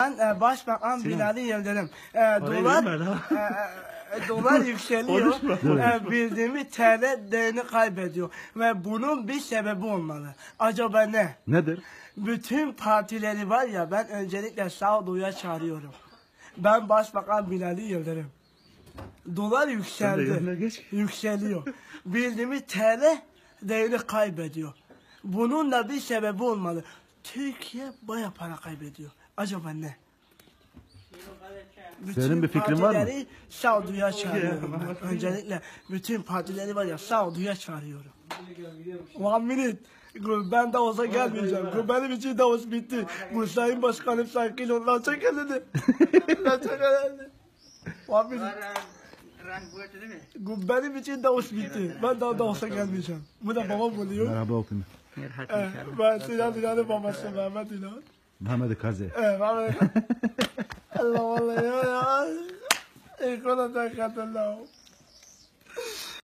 Ben e, Başbakan Binali Yıldırım. E, dolar e, e, dolar yükseliyor. e, bildiğimi TL değerini kaybediyor. Ve bunun bir sebebi olmalı. Acaba ne? Nedir? Bütün partileri var ya ben öncelikle sağduya çağırıyorum. Ben Başbakan Binali Yıldırım. Dolar yükseldi. Yükseliyor. Bildiğimi TL değerini kaybediyor. Bunun da bir sebebi olmalı. Türkiye baya para kaybediyor. Acaba ne? Bütün Senin bir fikrin var mı? Sağduya çağırıyorum ben. Öncelikle bütün partileri var ya Sağduya çağırıyorum. One minute. Ben de olsa gelmeyeceğim. Benim için davos bitti. Gül, Sayın Başkanım sakin ol. Lan çek elini. Lan çek elini. One minute. Benim için davos bitti. Ben daha davos'a gelmeyeceğim. Bu da babam oluyor. Merhaba okuyun. مرحت میکردم و صدا دیداد با مثل محمد دیداد محمد کازه محمد الله والله یا ای خدا تا الله